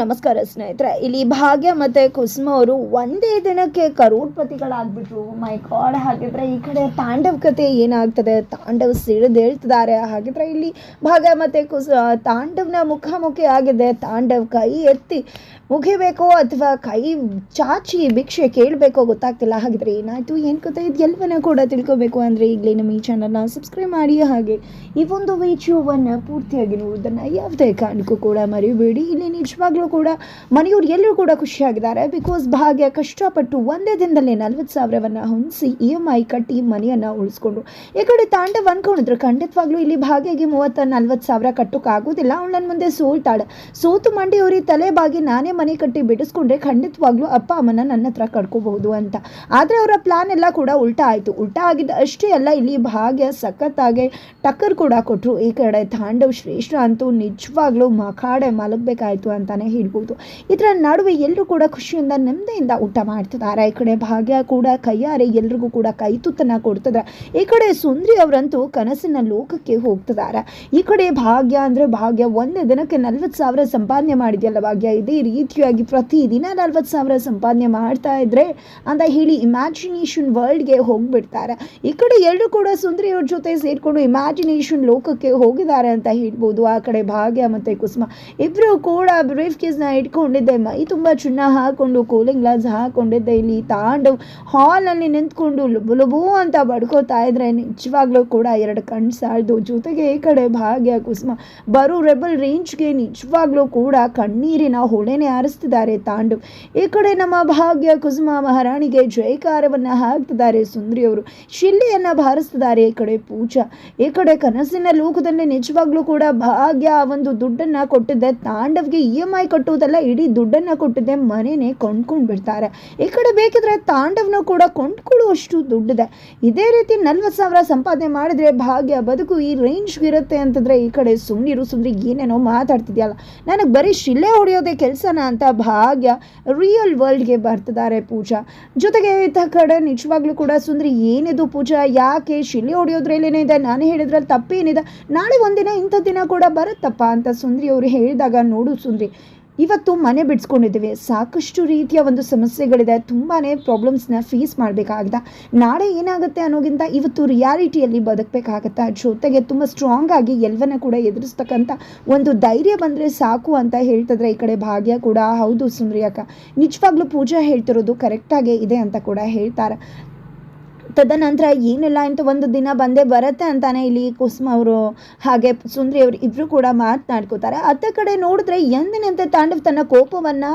ನಮಸ್ಕಾರ ಸ್ನೇಹಿತರೆ. ಇಲ್ಲಿ ಭಾಗ್ಯ ಮತ್ತೆ ಕುಸುಮ ಅವರು ಒಂದೇ ದಿನಕ್ಕೆ ಕರೋಡ್ಪತಿಗಳಾಗ್ಬಿಟ್ರು. ಮೈ ಗಾಡ್ ಹಾಗಿದ್ರೆ ಈ ಕಡೆ ತಾಂಡವ್ ಕತೆ ಏನಾಗ್ತದೆ? ತಾಂಡವ್ ಸಿಡಿದು ಹೇಳ್ತಿದ್ದಾರೆ ಹಾಗಿದ್ರೆ ಇಲ್ಲಿ ಭಾಗ್ಯ ಮತ್ತೆ ಕುಸ ತಾಂಡವ್ನ ಮುಖಾಮುಖಿ ಆಗಿದೆ. ತಾಂಡವ್ ಕೈ ಎತ್ತಿ ಮುಗಿಬೇಕೋ ಅಥವಾ ಕೈ ಚಾಚಿ ಭಿಕ್ಷೆ ಕೇಳಬೇಕೋ ಗೊತ್ತಾಗ್ತಿಲ್ಲ. ಹಾಗಿದ್ರೆ ಏನಾಯ್ತು? ಏನು ಕತೆ? ಇದು ಎಲ್ಲವನ್ನ ಕೂಡ ತಿಳ್ಕೊಬೇಕು ಅಂದರೆ ಈಗಲೇ ನಮ್ಮ ಈ ಚಾನಲ್ನ ಸಬ್ಸ್ಕ್ರೈಬ್ ಮಾಡಿ. ಹಾಗೆ ಈ ಒಂದು ವಿಡಿಯೋವನ್ನು ಪೂರ್ತಿಯಾಗಿ ನೋಡೋದನ್ನು ಯಾವುದೇ ಕಾರಣಕ್ಕೂ ಕೂಡ ಮರಿಬೇಡಿ. ಇಲ್ಲಿ ನಿಜವಾಗ್ಲೂ ಕೂಡ, ಮನೆಯವ್ರು ಎಲ್ಲರೂ ಕೂಡ ಖುಷಿಯಾಗಿದ್ದಾರೆ. ಬಿಕಾಸ್ ಭಾಗ್ಯ ಕಷ್ಟಪಟ್ಟು ಒಂದೇ ದಿನದಲ್ಲಿ ನಲ್ವತ್ತು ಸಾವಿರವನ್ನು ಹೊಂದಿಸಿ ಇ ಎಂ ಐ ಕಟ್ಟಿ ಮನೆಯನ್ನು ಉಳಿಸ್ಕೊಂಡ್ರು. ಈ ಕಡೆ ತಾಂಡವ್ ಅಂದ್ಕೊಂಡಿದ್ರು ಖಂಡಿತವಾಗ್ಲೂ ಇಲ್ಲಿ ಭಾಗ್ಯಗೆ ಮೂವತ್ತ ನಲ್ವತ್ತು ಸಾವಿರ ಕಟ್ಟೋಕ್ಕಾಗೋದಿಲ್ಲ ಅವಳು ನನ್ನ ಮುಂದೆ ಸೋಲ್ತಾಳೆ. ಸೋತು ಮಂಡಿ ಅವ್ರಿಗೆ ತಲೆ ಬಾಗಿ ನಾನೇ ಮನೆ ಕಟ್ಟಿ ಬಿಡಿಸ್ಕೊಂಡ್ರೆ ಖಂಡಿತವಾಗ್ಲೂ ಅಪ್ಪ ಅಮ್ಮನ ನನ್ನ ಹತ್ರ ಕಟ್ಕೋಬಹುದು ಅಂತ. ಆದರೆ ಅವರ ಪ್ಲಾನ್ ಎಲ್ಲ ಕೂಡ ಉಲ್ಟಾ ಆಯಿತು. ಉಲ್ಟಾ ಆಗಿದ್ದ ಅಷ್ಟೇ ಅಲ್ಲ, ಇಲ್ಲಿ ಭಾಗ್ಯ ಸಖತ್ತಾಗಿ ಟಕ್ಕರ್ ಕೂಡ ಕೊಟ್ಟರು ಈ ಕಡೆ ತಾಂಡವ್ ಶ್ರೇಷ್ಠ ಅಂತೂ ನಿಜವಾಗ್ಲೂ ಮಖಾಡೆ ಮಲಗಬೇಕಾಯ್ತು ಅಂತಾನೆ ಹೇಳ್ಬೋದು. ಇದರ ನಡುವೆ ಎಲ್ಲರೂ ಕೂಡ ಖುಷಿಯಿಂದ ನೆಮ್ಮದಿಯಿಂದ ಊಟ ಮಾಡ್ತಿದ್ದಾರೆ. ಈ ಕಡೆ ಭಾಗ್ಯ ಕೂಡ ಕೈಯಾರೆ ಎಲ್ರಿಗೂ ಕೂಡ ಕೈ ತುತ್ತನ ಈ ಕಡೆ ಸುಂದ್ರಿ ಅವರಂತೂ ಕನಸಿನ ಲೋಕಕ್ಕೆ ಹೋಗ್ತಿದ್ದಾರೆ. ಈ ಕಡೆ ಭಾಗ್ಯ ಅಂದರೆ ಭಾಗ್ಯ ಒಂದೇ ದಿನಕ್ಕೆ ನಲ್ವತ್ತು ಸಾವಿರ ಸಂಪಾದನೆ ಮಾಡಿದೆಯಲ್ಲ ಭಾಗ್ಯ? ಇದೇ ರೀತಿಯಾಗಿ ಪ್ರತಿದಿನ ನಲ್ವತ್ತು ಸಾವಿರ ಸಂಪಾದನೆ ಮಾಡ್ತಾ ಇದ್ರೆ ಅಂತ ಹೇಳಿ ಇಮ್ಯಾಜಿನೇಷನ್ ವರ್ಲ್ಡ್ಗೆ ಹೋಗ್ಬಿಡ್ತಾರೆ. ಈ ಕಡೆ ಎಲ್ಲರೂ ಕೂಡ ಸುಂದರಿಯವ್ರ ಜೊತೆ ಸೇರಿಕೊಂಡು ಇಮ್ಯಾಜಿನೇಷನ್ ಲೋಕಕ್ಕೆ ಹೋಗಿದ್ದಾರೆ ಅಂತ ಹೇಳ್ಬೋದು. ಆ ಕಡೆ ಭಾಗ್ಯ ಮತ್ತು ಕುಸುಮ. ಇಬ್ಬರು ಕೂಡ ಬ್ರೀಫ್ ಕೇಸ್ನ ಇಟ್ಕೊಂಡಿದ್ದೆ. ಮೈ ತುಂಬ ಚಿನ್ನ ಹಾಕೊಂಡು ಕೂಲಿಂಗ್ ಗ್ಲಾಸ್ ಹಾಕೊಂಡಿದ್ದೆ. ಇಲ್ಲಿ ತಾಂಡವ್ ಹಾಲಲ್ಲಿ ನಿಂತ್ಕೊಂಡು ಲುಬು ಲುಬು ಅಂತ ಬಡ್ಕೋತಾ ಇದ್ರೆ ನಿಜವಾಗ್ಲೂ ಕೂಡ ಎರಡು ಕಣ್ಣು ಸಾಳ್ದು. ಜೊತೆಗೆ ಈ ಕಡೆ ಭಾಗ್ಯ, ಕುಸುಮ ಬರೋ ರೆಬಲ್ ರೇಂಜ್ಗೆ ನಿಜವಾಗ್ಲೂ ಕೂಡ ಕಣ್ಣೀರಿನ ಹೊಳೆನೆ ಆರಿಸ್ತಿದ್ದಾರೆ ತಾಂಡವ್ ಈ ಕಡೆ ನಮ್ಮ ಭಾಗ್ಯ, ಕುಸುಮ ಮಹಾರಾಣಿಗೆ ಜಯಕಾರವನ್ನ ಹಾಕ್ತಿದ್ದಾರೆ ಸುಂದ್ರಿಯವರು. ಶಿಲ್ಲೆಯನ್ನ ಭಾರಿಸ್ತಿದ್ದಾರೆ ಈ ಕಡೆ ಪೂಜಾ. ಈ ಕಡೆ ಕನಸಿನ ಲೋಕದಲ್ಲಿ ನಿಜವಾಗ್ಲೂ ಕೂಡ ಭಾಗ್ಯ ಒಂದು ದುಡ್ಡನ್ನ ಕೊಟ್ಟಿದ್ದೆ. ತಾಂಡವ್ಗೆ ಇ ಎಂ ಐ ಕಟ್ಟುವುದಲ್ಲ, ಇಡೀ ದುಡ್ಡನ್ನ ಕೊಟ್ಟಿದ್ದೆ ಮನೆನೇ ಕೊಂಡ್ಕೊಂಡು ಬಿಡ್ತಾರೆ ಈ ಕಡೆ ಬೇಕಿದ್ರೆ ತಾಂಡವ್ನ ಕೂಡ ಕೊಂಡ್ಕೊಳ್ಳುವಷ್ಟು ದುಡ್ಡಿದೆ. ಇದೇ ರೀತಿ ನಲ್ವತ್ತು ಸಾವಿರ ಸಂಪಾದನೆ ಮಾಡಿದ್ರೆ ಭಾಗ್ಯ, ಬದುಕು ಈ ರೇಂಜ್ಗೆ ಇರುತ್ತೆ ಅಂತಂದ್ರೆ ಈ ಕಡೆ ಸುಮ್ಮನಿರು ಸುಂದ್ರಿ ಏನೇನೋ ಮಾತಾಡ್ತಿದ್ಯಲ್ಲ. ನನಗೆ ಬರೀ ಶಿಲೆ ಹೊಡೆಯೋದೇ ಕೆಲಸನ ಅಂತ ಭಾಗ್ಯ ರಿಯಲ್ ವರ್ಲ್ಡ್ಗೆ ಬರ್ತಿದ್ದಾರೆ ಪೂಜಾ. ಜೊತೆಗೆ ಇಂಥ ಕಡೆ ನಿಜವಾಗ್ಲೂ ಕೂಡ ಸುಂದ್ರಿ ಏನಿದು ಪೂಜಾ? ಯಾಕೆ ಶಿಲೆ ಹೊಡೆಯೋದ್ರಲ್ಲಿ ಇದೆ ನಾನು ಹೇಳಿದ್ರಲ್ಲಿ ತಪ್ಪೇನಿದೆ. ನಾಳೆ ಒಂದಿನ ಇಂಥ ದಿನ ಕೂಡ ಬರುತ್ತಪ್ಪ ಅಂತ ಸುಂದ್ರಿ ಅವರು ಹೇಳಿದಾಗ ನೋಡು ಸುಂದ್ರಿ ಇವತ್ತು ಮನೆ ಬಿಡಿಸ್ಕೊಂಡಿದ್ದೀವಿ. ಸಾಕಷ್ಟು ರೀತಿಯ ಒಂದು ಸಮಸ್ಯೆಗಳಿದೆ. ತುಂಬಾ ಪ್ರಾಬ್ಲಮ್ಸ್ನ ಫೇಸ್ ಮಾಡಬೇಕಾಗಿದೆ. ನಾಳೆ ಏನಾಗುತ್ತೆ ಅನ್ನೋಗಿಂತ ಇವತ್ತು ರಿಯಾಲಿಟಿಯಲ್ಲಿ ಬದುಕಬೇಕಾಗತ್ತೆ? ಜೊತೆಗೆ ತುಂಬ ಸ್ಟ್ರಾಂಗ್ ಆಗಿ ಎಲ್ಲವನ್ನ ಕೂಡ ಎದುರಿಸ್ತಕ್ಕಂಥ ಒಂದು ಧೈರ್ಯ ಬಂದರೆ ಸಾಕು ಅಂತ ಹೇಳ್ತಿದ್ರೆ ಈ ಕಡೆ ಭಾಗ್ಯ ಕೂಡ. ಹೌದು ಸುಂದ್ರಿ ನಿಜವಾಗ್ಲೂ ಪೂಜಾ ಹೇಳ್ತಿರೋದು ಕರೆಕ್ಟಾಗೇ ಇದೆ ಅಂತ ಕೂಡ ಹೇಳ್ತಾರೆ. ತದನಂತರ ಏನಿಲ್ಲ ಅಂತ ಒಂದು ದಿನ ಬಂದೇ ಬರುತ್ತೆ ಅಂತಾನೆ ಇಲ್ಲಿ ಕುಸುಮ ಅವರು, ಹಾಗೆ ಸುಂದ್ರಿ ಅವರು ಇಬ್ಬರು ಕೂಡ ಮಾತನಾಡ್ಕೋತಾರೆ. ಅತ್ತ ಕಡೆ ನೋಡಿದ್ರೆ ಎಂದಿನಂತೆ ತಾಂಡವ್ ತನ್ನ ಕೋಪವನ್ನು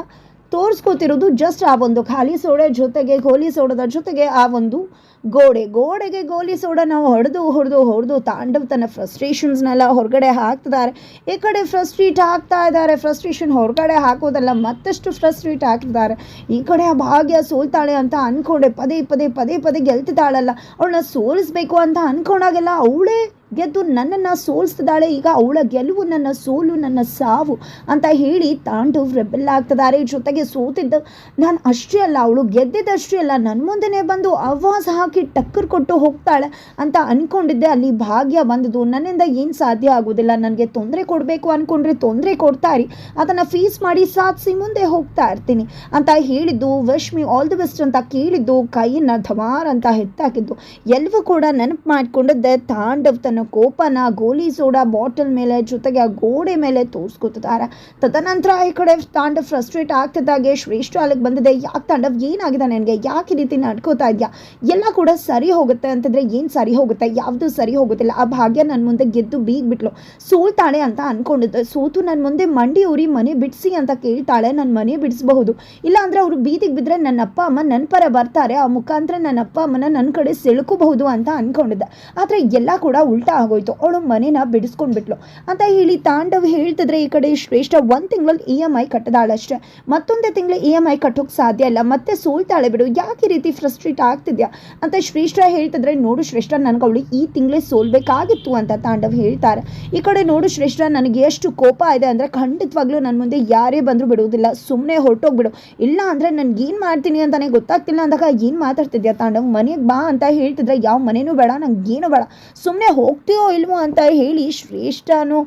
ತೋರಿಸ್ಕೋತಿರೋದು ಜಸ್ಟ್ ಆ ಒಂದು ಖಾಲಿ ಸೋಡೆ ಜೊತೆಗೆ ಗೋಲಿ ಸೋಡದ ಜೊತೆಗೆ ಆ ಒಂದು ಗೋಡೆ. ಗೋಡೆಗೆ ಗೋಲಿ ಸೋಡ ನಾವು ಹೊಡೆದು ಹೊಡೆದು ಹೊಡೆದು ತಾಂಡವ್ ತನ್ನ ಫ್ರಸ್ಟ್ರೇಷನ್ಸ್ನೆಲ್ಲ ಹೊರಗಡೆ ಹಾಕ್ತಿದ್ದಾರೆ. ಈ ಕಡೆ ಫ್ರಸ್ಟ್ರೇಟ್ ಆಗ್ತಾ ಇದ್ದಾರೆ. ಫ್ರಸ್ಟ್ರೇಷನ್ ಹೊರಗಡೆ ಹಾಕೋದಲ್ಲ, ಮತ್ತಷ್ಟು ಫ್ರಸ್ಟ್ರೇಟ್ ಹಾಕಿದ್ದಾರೆ ಈ ಕಡೆ ಆ ಭಾಗ್ಯ ಸೋಲ್ತಾಳೆ ಅಂತ ಅನ್ಕೊಂಡೆ. ಪದೇ ಪದೇ ಪದೇ ಪದೇ ಗೆಲ್ತಿದ್ದಾಳಲ್ಲ. ಅವಳನ್ನ ಸೋಲಿಸ್ಬೇಕು ಅಂತ ಅಂದ್ಕೊಂಡಾಗೆಲ್ಲ ಅವಳೇ ಗೆದ್ದು ನನ್ನನ್ನು ಸೋಲಿಸ್ತಿದ್ದಾಳೆ. ಈಗ ಅವಳ ಗೆಲುವು ನನ್ನ ಸೋಲು, ನನ್ನ ಸಾವು ಅಂತ ಹೇಳಿ ತಾಂಡವ್ ರೆಬೆಲ್ ಆಗ್ತಿದ್ದಾರೆ. ಜೊತೆಗೆ ಸೋತಿದ್ದು ನಾನು ಅಷ್ಟೇ ಅಲ್ಲ, ಅವಳು ಗೆದ್ದಿದ್ದಷ್ಟೇ ಅಲ್ಲ ನನ್ನ ಮುಂದೆನೇ ಬಂದು ಅವಾಸ ಹಾಕಿ ಟಕ್ಕರ್ ಕೊಟ್ಟು ಹೋಗ್ತಾಳೆ ಅಂತ ಅಂದ್ಕೊಂಡಿದ್ದೆ ಅಲ್ಲಿ ಭಾಗ್ಯ ಬಂದದು ನನ್ನಿಂದ ಏನು ಸಾಧ್ಯ ಆಗೋದಿಲ್ಲ, ನನಗೆ ತೊಂದರೆ ಕೊಡಬೇಕು ಅಂದ್ಕೊಂಡ್ರೆ ತೊಂದರೆ ಕೊಡ್ತಾರಿ ಅದನ್ನು ಫೀಸ್ ಮಾಡಿ ಸಾಧಿಸಿ ಮುಂದೆ ಹೋಗ್ತಾ ಇರ್ತೀನಿ ಅಂತ ಹೇಳಿದ್ದು ವಶ್ಮಿ ಆಲ್ ದಿ ಬೆಸ್ಟ್ ಅಂತ ಕೇಳಿದ್ದು, ಕೈಯನ್ನು ಧಮಾರ್ ಅಂತ ಹೆತ್ತಾಕಿದ್ದು. ಎಲ್ಲವೂ ಕೂಡ ನೆನಪು ಮಾಡಿಕೊಂಡಿದ್ದೆ. ತಾಂಡವ್ ತನ್ನ ಕೋಪನ ಗೋಲಿ ಸೋಡಾ ಬಾಟಲ್ ಮೇಲೆ ಜೊತೆಗೆ ಆ ಗೋಡೆ ಮೇಲೆ ತೋರಿಸ್ಕೊತಿದ್ದಾರೆ. ತದನಂತರ ಈ ಕಡೆ ತಾಂಡವ್ ಫ್ರಸ್ಟ್ರೇಟ್ ಆಗ್ತಿದ್ದಾಗೆ ಶ್ರೇಷ್ಠ ಅಲ್ಲಿಗೆ ಬಂದಿದೆ. ಯಾಕೆ ತಾಂಡವ್? ಏನಾಗಿದೆ ನನಗೆ? ಯಾಕೆ ಈ ರೀತಿ ನಡ್ಕೋತಾ ಇದೆಯಾ? ಎಲ್ಲ ಕೂಡ ಸರಿ ಹೋಗುತ್ತೆ ಅಂತಂದ್ರೆ ಏನು ಸರಿ ಹೋಗುತ್ತೆ? ಯಾವುದು ಸರಿ ಹೋಗುತ್ತಿಲ್ಲ ಆ ಭಾಗ್ಯ ನನ್ನ ಮುಂದೆ ಗೆದ್ದು ಬೀಗ್ಬಿಟ್ಲು. ಸೋಲ್ತಾಳೆ ಅಂತ ಅಂದ್ಕೊಂಡಿದ್ದೆ ಸೋತು ನನ್ನ ಮುಂದೆ ಮಂಡಿ ಉರಿ ಮನೆ ಬಿಡಿಸಿ ಅಂತ ಕೇಳ್ತಾಳೆ. ನನ್ನ ಮನೆ ಬಿಡಿಸಬಹುದು. ಇಲ್ಲ ಅಂದರೆ ಅವರು ಬೀದಿಗೆ ಬಿದ್ದರೆ ನನ್ನ ಅಪ್ಪ ಅಮ್ಮ ನನ್ನ ಪರ ಬರ್ತಾರೆ. ಆ ಮುಖಾಂತರ ನನ್ನ ಅಪ್ಪ ಅಮ್ಮನ ನನ್ನ ಕಡೆ ಸೆಳ್ಕೋಬಹುದು ಅಂತ ಅಂದ್ಕೊಂಡಿದ್ದೆ ಆದರೆ ಎಲ್ಲ ಕೂಡ ಉಲ್ಟಾ ಆಗೋಯ್ತು. ಅವಳು ಮನೇನ ಬಿಡಿಸ್ಕೊಂಡ್ಬಿಟ್ಲು. ಅಂತ ಹೇಳಿ ತಾಂಡವ್ ಹೇಳ್ತಿದ್ರೆ ಈ ಕಡೆ ಶ್ರೇಷ್ಠ ಒಂದು ತಿಂಗಳಲ್ಲಿ ಇ ಎಂ ಐ ಕಟ್ಟದಾಳಷ್ಟೇ ಮತ್ತೊಂದೇ ತಿಂಗಳು ಇ ಎಂ ಐ ಕಟ್ಟೋಕೆ ಸಾಧ್ಯ ಇಲ್ಲ. ಮತ್ತೆ ಸೋಲ್ತಾಳೆ ಬಿಡು. ಯಾಕೆ ಈ ರೀತಿ ಫ್ರಸ್ಟ್ರೇಟ್ ಆಗ್ತಿದ್ಯಾ? ಅಂತ ಶ್ರೇಷ್ಠ ಹೇಳ್ತಿದ್ರೆ, ನೋಡು ಶ್ರೇಷ್ಠ ನನಗೆ ಅವಳು ಈ ತಿಂಗಳೇ ಸೋಲ್ಬೇಕಾಗಿತ್ತು ಅಂತ ತಾಂಡವ್ ಹೇಳ್ತಾರೆ. ಈ ಕಡೆ ನೋಡು ಶ್ರೇಷ್ಠ, ನನಗೆ ಎಷ್ಟು ಕೋಪ ಇದೆ ಅಂದರೆ ಖಂಡಿತವಾಗ್ಲೂ ನನ್ನ ಮುಂದೆ ಯಾರೇ ಬಂದರೂ ಬಿಡುವುದಿಲ್ಲ. ಸುಮ್ಮನೆ ಹೊರಟೋಗ್ಬಿಡು. ಇಲ್ಲ ಅಂದರೆ ನನಗೆ ಏನು ಮಾಡ್ತೀನಿ ಅಂತಾನೆ ಗೊತ್ತಾಗ್ತಿಲ್ಲ ಅಂದಾಗ, ಏನು ಮಾತಾಡ್ತಿದ್ಯಾ ತಾಂಡವ್? ಮನೆಗೆ ಬಾ ಅಂತ ಹೇಳ್ತಿದ್ರೆ, ಯಾವ ಮನೇನೂ ಬೇಡ, ನಂಗೆ ಏನು ಬೇಡ. ಸುಮ್ಮನೆ ಹೋಗಿ ಹೋಗ್ತೀಯೋ ಇಲ್ವೋ ಅಂತ ಹೇಳಿ ಶ್ರೇಷ್ಠನು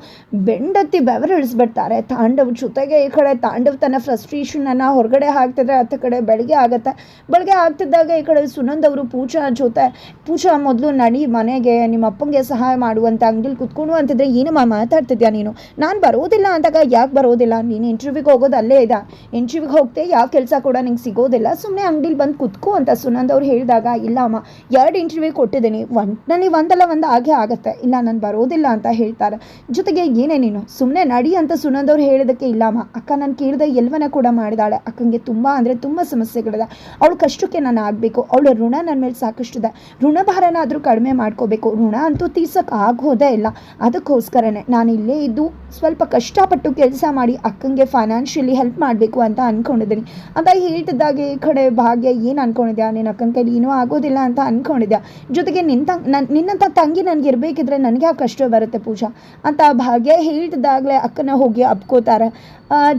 ಬೆಂಡತ್ತಿ ಬೆವರಿಳಿಸ್ಬಿಡ್ತಾರೆ. ತಾಂಡವ್ ಜೊತೆಗೆ ಈ ಕಡೆ ತಾಂಡವ್ ತನ್ನ ಫ್ರಸ್ಟ್ರೇಷನನ್ನು ಹೊರಗಡೆ ಹಾಕ್ತಿದ್ರೆ ಹತ್ತ ಕಡೆ ಬೆಳಗ್ಗೆ ಆಗುತ್ತೆ. ಬೆಳಗ್ಗೆ ಆಗ್ತಿದ್ದಾಗ ಈ ಕಡೆ ಸುನಂದ್ ಅವರು ಪೂಜಾ ಜೊತೆ, ಪೂಜಾ ಮೊದಲು ನಡಿ ಮನೆಗೆ, ನಿಮ್ಮ ಅಪ್ಪಂಗೆ ಸಹಾಯ ಮಾಡುವಂತ ಅಂಗಡಿಲಿ ಕುತ್ಕೊಂಡು ಅಂತಿದ್ರೆ, ಏನಮ್ಮ ಮಾತಾಡ್ತಿದ್ಯಾ ನೀನು? ನಾನು ಬರೋದಿಲ್ಲ ಅಂದಾಗ ಯಾಕೆ ಬರೋದಿಲ್ಲ? ನೀನು ಇಂಟರ್ವ್ಯೂಗೆ ಹೋಗೋದು ಅಲ್ಲೇ ಇದೆ? ಇಂಟರ್ವ್ಯೂಗೆ ಹೋಗ್ತೆ, ಯಾವ ಕೆಲಸ ಕೂಡ ನಿಂಗೆ ಸಿಗೋದಿಲ್ಲ. ಸುಮ್ಮನೆ ಅಂಗಡಿಲಿ ಬಂದು ಕುತ್ಕೋ ಅಂತ ಸುನಂದ್ ಅವ್ರು ಹೇಳಿದಾಗ ಇಲ್ಲ ಅಮ್ಮ ಎರಡು ಇಂಟರ್ವ್ಯೂ ಕೊಟ್ಟಿದ್ದೀನಿ. ಒಟ್ಟಿನಲ್ಲಿ ಒಂದಲ್ಲ, ಒಂದು ಹಾಗೆ ಆಗುತ್ತೆ. ಇಲ್ಲ, ನಾನು ಬರೋದಿಲ್ಲ ಅಂತ ಹೇಳ್ತಾರೆ. ಜೊತೆಗೆ ಏನೇ ನೀನು ಸುಮ್ಮನೆ ನಡಿ ಅಂತ ಸುನಂದವ್ರು ಹೇಳೋದಕ್ಕೆ ಇಲ್ಲಮ್ಮ ಅಕ್ಕ ನಾನು ಕೇಳಿದೆ ಎಲ್ವನ ಕೂಡ ಮಾಡಿದಾಳೆ. ಅಕ್ಕಂಗೆ ತುಂಬ ಅಂದರೆ ತುಂಬ ಸಮಸ್ಯೆಗಳಿದೆ. ಅವಳು ಕಷ್ಟಕ್ಕೆ ನಾನು ಆಗಬೇಕು. ಅವಳ ಋಣ ನನ್ನ ಮೇಲೆ ಸಾಕಷ್ಟು ಇದೆ ಋಣಭಾರನ ಆದರೂ ಕಡಿಮೆ ಮಾಡ್ಕೋಬೇಕು. ಋಣ ಅಂತೂ ತೀರ್ಸೋಕೆ ಆಗೋದೇ ಇಲ್ಲ. ಅದಕ್ಕೋಸ್ಕರನೇ ನಾನು ಇಲ್ಲೇ ಇದ್ದು ಸ್ವಲ್ಪ ಕಷ್ಟಪಟ್ಟು ಕೆಲಸ ಮಾಡಿ ಅಕ್ಕಂಗೆ ಫೈನಾನ್ಷಿಯಲಿ ಹೆಲ್ಪ್ ಮಾಡಬೇಕು ಅಂತ ಅಂದ್ಕೊಂಡಿದ್ದೀನಿ ಅಂತ ಹೇಳ್ತಿದ್ದಾಗೆ ಈ ಕಡೆ ಭಾಗ್ಯ, ಏನು ಅಂದ್ಕೊಂಡಿದ್ಯಾ ನಿನ್ನ ಅಕ್ಕನ ಕೈಲಿ ಏನೂ ಆಗೋದಿಲ್ಲ ಅಂತ ಅಂದ್ಕೊಂಡಿದ್ಯಾ ಜೊತೆಗೆ ನಿನ್ನ ತಂಗ್ ನನ್ನ ನಿನ್ನಂಥ ತಂಗಿ ನನಗೆ ಇರಬೇಕಿದ್ರೆ ನನಗೆ ಯಾವ ಕಷ್ಟ ಬರುತ್ತೆ ಪೂಜಾ ಅಂತ ಭಾಗ್ಯ ಹೇಳ್ತಿದ್ದಾಗಲೇ ಅಕ್ಕನ ಹೋಗಿ ಅಪ್ಕೋತಾರೆ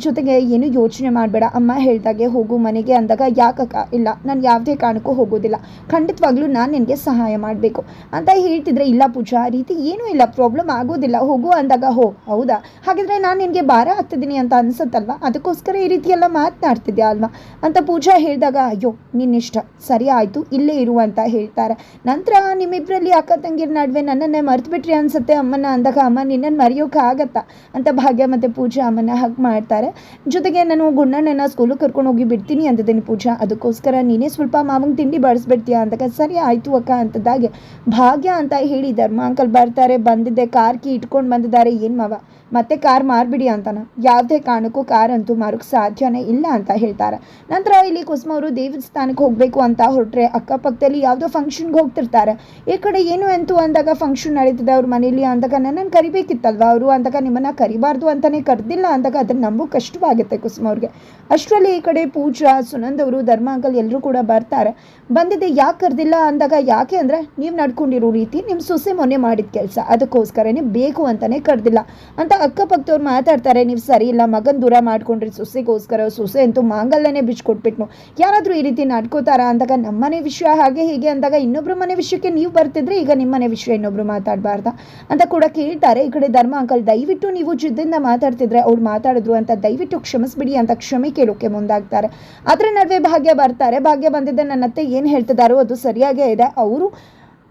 ಜೊತೆಗೆ ಏನು ಯೋಚನೆ ಮಾಡಬೇಡ. ಅಮ್ಮ ಹೇಳ್ದಾಗೆ ಹೋಗು ಮನೆಗೆ ಅಂದಾಗ ಯಾಕಕ್ಕ ಇಲ್ಲ, ನಾನು ಯಾವುದೇ ಕಾರಣಕ್ಕೂ ಹೋಗೋದಿಲ್ಲ. ಖಂಡಿತವಾಗ್ಲೂ ನಾನು ನಿನಗೆ ಸಹಾಯ ಮಾಡಬೇಕು ಅಂತ ಹೇಳ್ತಿದ್ರೆ ಇಲ್ಲ ಪೂಜಾ, ಆ ರೀತಿ ಏನೂ ಇಲ್ಲ ಪ್ರಾಬ್ಲಮ್ ಆಗೋದಿಲ್ಲ. ಹೋಗು ಅಂದಾಗ ಹೋ, ಹೌದಾ? ಹಾಗಿದ್ರೆ ನಾನು ನಿನಗೆ ಭಾರ ಆಗ್ತಿದ್ದೀನಿ ಅಂತ ಅನ್ಸುತ್ತಲ್ವಾ? ಅದಕ್ಕೋಸ್ಕರ ಈ ರೀತಿ ಎಲ್ಲ ಮಾತನಾಡ್ತಿದ್ಯಾ ಅಲ್ವಾ? ಅಂತ ಪೂಜಾ ಹೇಳಿದಾಗ, ಅಯ್ಯೋ, ನಿನ್ನಿಷ್ಟ. ಸರಿ ಆಯಿತು, ಇಲ್ಲೇ ಇರು ಅಂತ ಹೇಳ್ತಾರೆ. ನಂತರ ನಿಮ್ಮಿಬ್ಬರಲ್ಲಿ ಅಕ್ಕ ತಂಗಿರ ನಡುವೆ ನನ್ನನ್ನೇ ಮರೆತುಬಿಟ್ರಿ ಅನ್ಸುತ್ತೆ ಅಮ್ಮನ ಅಂದಾಗ, ಅಮ್ಮ ನಿನ್ನನ್ನು ಮರೆಯೋಕೆ ಆಗತ್ತಾ? ಅಂತ ಭಾಗ್ಯ ಮತ್ತು ಪೂಜಾ ಅಮ್ಮನ ಹಗ್ ಮಾಡ್ತಾರೆ. ಜೊತೆಗೆ ನಾನು ಗುಣ್ಣಣ್ಣನ ಸ್ಕೂಲಿಗೆ ಕರ್ಕೊಂಡು ಹೋಗಿ ಬಿಡ್ತೀನಿ ಅಂತಿದ್ದೀನಿ ಪೂಜಾ. ಅದಕ್ಕೋಸ್ಕರ ನೀನೇ ಸ್ವಲ್ಪ ಮಾವಂಗೆ ತಿಂಡಿ ಬಡಿಸ್ಬಿಡ್ತೀಯಾ ಅಂದಾಗ, ಸರಿ, ಆಯಿತು ಅಕ್ಕ, ಅಂತದಾಗೆ ಭಾಗ್ಯ ಅಂತ ಹೇಳಿ ಧರ್ಮ ಅಂಕಲ್ ಬರ್ತಾರೆ. ಬಂದಿದ್ದೆ, ಕಾರ್ ಕೀ ಇಟ್ಕೊಂಡು ಬಂದಿದ್ದಾರೆ. ಏನು ಮಾವ? ಮತ್ತೆ ಕಾರ್ ಮಾರ್ಬಿಡಿ ಅಂತಾನ. ಯಾವುದೇ ಕಾರಣಕ್ಕೂ ಕಾರ್ ಅಂತೂ ಮಾರೋಕ್ಕೆ ಸಾಧ್ಯನೇ ಇಲ್ಲ ಅಂತ ಹೇಳ್ತಾರೆ. ನಂತರ ಇಲ್ಲಿ ಕುಸುಮ ಅವರು ದೇವಸ್ಥಾನಕ್ಕೆ ಹೋಗಬೇಕು ಅಂತ ಹೊರಟ್ರೆ ಅಕ್ಕಪಕ್ಕದಲ್ಲಿ ಯಾವುದೋ ಫಂಕ್ಷನ್ಗೆ ಹೋಗ್ತಿರ್ತಾರೆ. ಈ ಕಡೆ ಏನು ಅಂತೂ ಅಂದಾಗ ಫಂಕ್ಷನ್ ನಡೀತದೆ ಅವ್ರ ಮನೇಲಿ ಅಂದಾಗ ನನ್ನನ್ನು ಕರಿಬೇಕಿತ್ತಲ್ವ ಅವರು? ಅಂದಾಗ ನಿಮ್ಮನ್ನು ಕರಿಬಾರ್ದು ಅಂತಲೇ ಕರೆದಿಲ್ಲ ಅಂದಾಗ ಅದನ್ನು ನಂಬು ಕಷ್ಟವಾಗುತ್ತೆ ಕುಸುಮ ಅವ್ರಿಗೆ. ಅಷ್ಟರಲ್ಲಿ ಈ ಕಡೆ ಪೂಜಾ, ಸುನಂದ್ ಅವರು ಧರ್ಮ ಅಂಕಲ್ ಎಲ್ಲರೂ ಕೂಡ ಬರ್ತಾರೆ. ಬಂದಿದ್ದೆ ಯಾಕೆ ಕರೆದಿಲ್ಲ ಅಂದಾಗ ಯಾಕೆ ಅಂದರೆ ನೀವು ನಡ್ಕೊಂಡಿರೋ ರೀತಿ ನಿಮ್ಮ ಸೊಸೆ ಮೊನ್ನೆ ಮಾಡಿದ ಕೆಲಸ. ಅದಕ್ಕೋಸ್ಕರನೇ ಬೇಕು ಅಂತಲೇ ಕರೆದಿಲ್ಲ. ಅಂತ ಅಕ್ಕಪಕ್ಕದವ್ರು ಮಾತಾಡ್ತಾರೆ, ನೀವು ಸರಿ ಇಲ್ಲ, ಮಗನ ದೂರ ಮಾಡ್ಕೊಂಡ್ರಿ, ಸೊಸೆಗೋಸ್ಕರ, ಸೊಸೆ ಅಂತೂ ಮಾಂಗಲ್ಯನೇ ಬಿಚ್ಕೊಟ್ಬಿಟ್ನು. ಯಾರಾದರೂ ಈ ರೀತಿ ನಡ್ಕೋತಾರಾ ಅಂದಾಗ ನಮ್ಮನೆ ವಿಷಯ ಹಾಗೆ ಹೀಗೆ ಅಂದಾಗ ಇನ್ನೊಬ್ರು ಮನೆ ವಿಷಯಕ್ಕೆ ನೀವು ಬರ್ತಿದ್ರೆ, ಈಗ ನಿಮ್ಮನೆ ವಿಷಯ ಇನ್ನೊಬ್ರು ಮಾತಾಡಬಾರ್ದಾ ಅಂತ ಕೂಡ ಕೇಳ್ತಾರೆ. ಈ ಕಡೆ ಧರ್ಮ ಅಂಕಲ್, ದಯವಿಟ್ಟು ನೀವು ಜಿದ್ದಿಂದ ಮಾತಾಡ್ತಿದ್ರೆ ಅವ್ರು ಮಾತಾಡಿದ್ರು ಅಂತ ದಯವಿಟ್ಟು ಕ್ಷಮಿಸ್ಬಿಡಿ ಅಂತ ಕ್ಷಮೆ ಕೇಳೋಕೆ ಮುಂದಾಗ್ತಾರೆ. ಅದರ ನಡುವೆ ಭಾಗ್ಯ ಬರ್ತಾರೆ. ಭಾಗ್ಯ ಬಂದಿದ್ದೆ ನನ್ನತ್ತೆ ಏನು ಹೇಳ್ತಿದ್ದಾರೋ ಅದು ಸರಿಯಾಗೇ ಇದೆ. ಅವರು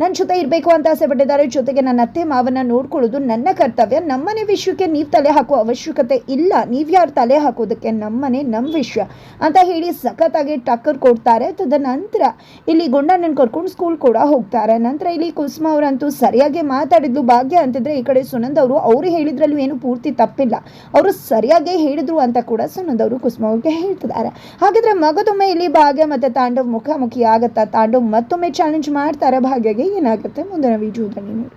ನನ್ನ ಜೊತೆ ಇರಬೇಕು ಅಂತ ಆಸೆ ಪಟ್ಟಿದ್ದಾರೆ. ಜೊತೆಗೆ ನನ್ನ ಅತ್ತೆ ಮಾವನ್ನ ನೋಡ್ಕೊಳ್ಳೋದು ನನ್ನ ಕರ್ತವ್ಯ. ನಮ್ಮನೆ ವಿಷಯಕ್ಕೆ ನೀವು ತಲೆ ಹಾಕುವ ಅವಶ್ಯಕತೆ ಇಲ್ಲ. ನೀವು ಯಾರು ತಲೆ ಹಾಕೋದಕ್ಕೆ ನಮ್ಮನೆ ನಮ್ಮ ವಿಷಯ ಅಂತ ಹೇಳಿ ಸಖತ್ತಾಗಿ ಟಕ್ಕರ್ ಕೊಡ್ತಾರೆ. ತದನಂತರ ಇಲ್ಲಿ ಗುಂಡಣ್ಣನ ಕರ್ಕೊಂಡು ಸ್ಕೂಲ್ ಕೂಡ ಹೋಗ್ತಾರೆ. ನಂತರ ಇಲ್ಲಿ ಕುಸುಮ ಅವರಂತೂ ಸರಿಯಾಗಿ ಮಾತಾಡಿದ್ಲು. ಭಾಗ್ಯ ಅಂತಿದ್ರೆ ಈ ಕಡೆ ಸುನಂದ್ ಅವರು ಅವರು ಹೇಳಿದ್ರಲ್ಲೂ ಏನು ಪೂರ್ತಿ ತಪ್ಪಿಲ್ಲ. ಅವರು ಸರಿಯಾಗಿ ಹೇಳಿದ್ರು ಅಂತ ಕೂಡ ಸುನಂದ್ ಅವರು ಕುಸುಮ ಅವ್ರಿಗೆ ಹೇಳ್ತಿದ್ದಾರೆ. ಹಾಗಿದ್ರೆ ಮಗದೊಮ್ಮೆ ಇಲ್ಲಿ ಭಾಗ್ಯ ಮತ್ತೆ ತಾಂಡವ್ ಮುಖಾಮುಖಿ ಆಗತ್ತಾ? ತಾಂಡವ್ ಮತ್ತೊಮ್ಮೆ ಚಾಲೆಂಜ್ ಮಾಡ್ತಾರೆ ಭಾಗ್ಯಗೆ. ಏನಾಗುತ್ತೆ ಮುಂದಿನ ವಿಡಿಯೋದಲ್ಲಿ ನೋಡಿ